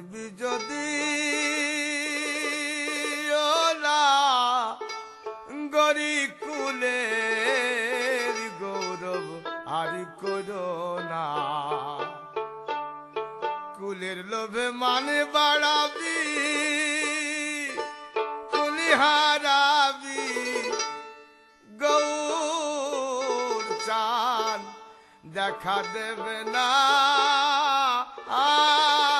করবি যদি ওলা গরি কুলের গৌরব আর করোনা কুলের লোভে মানে বাড়াবি, কুলি হারাবি, গৌর চান দেখা দেবে না। ও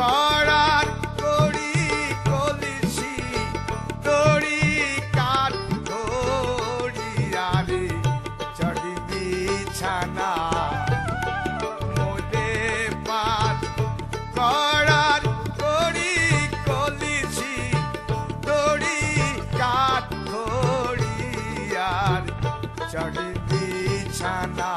করার করি কলিসি দড়ি কাঠ দড়ি আরে চড়বি ছানা মোদে পাত করার করি কলিছি দড়ি কাঠ খড়ি আর চড়বি ছানা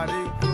আরে